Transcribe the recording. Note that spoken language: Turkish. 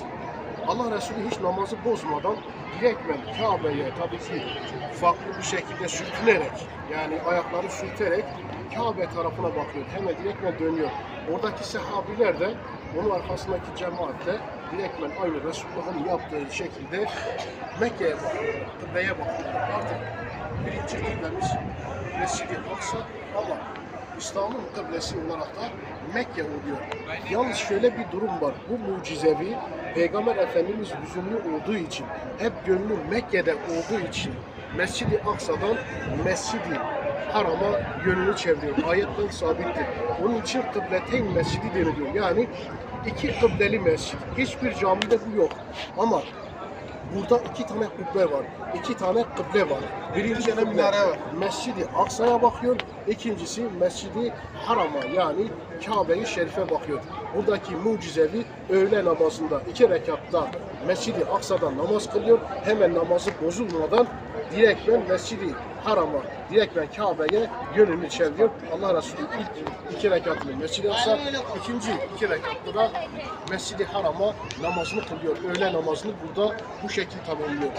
etmez. Allah Resulü hiç namazı bozmadan direktmen Kabe'ye tabii ki farklı bir şekilde sürtünerek yani ayakları sürterek Kabe tarafına bakıyor. Hemen direktmen dönüyor. Oradaki sahabiler de onun arkasındaki cemaat de direktmen aynı Resulullah'ın yaptığı şekilde Mekke'ye bakıyorlar. Kıbleye bakıyorlar. Artık birinci kıblemiz Mescid-i Aksa ama İslam'ın kıblesi olarak da Mekke oluyor. Yalnız şöyle bir durum var. Bu mucizevi Peygamber Efendimiz hüzünlü olduğu için, hep gönlü Mekke'de olduğu için Mescid-i Aksa'dan Mescid-i Haram'a yönünü çeviriyor. Ayetten sabittir. Onun için kıbleteyn mescidi deniliyor. Yani iki kıbleli mescid. Hiçbir camide bu yok. Ama Burada iki tane kubbe var. iki tane kıble var. Birinci tane minare var. Mescidi Aksa'ya bakıyor. İkincisi Mescidi Haram'a yani Kabe-i Şerif'e bakıyor. Buradaki mucizevi öğle namazında iki rekatta Mescidi Aksa'da namaz kılıyor. Hemen namazı bozulmadan direktmen Mescidi Haram'a, direktmen Kabe'ye yönünü çeviriyor. Allah Resulü ilk iki rekatını Mescid-i Aksa, ikinci iki rekatta da Mescid-i Haram'a namazını kılıyor. Öğle namazını burada bu şekilde tamamlıyor.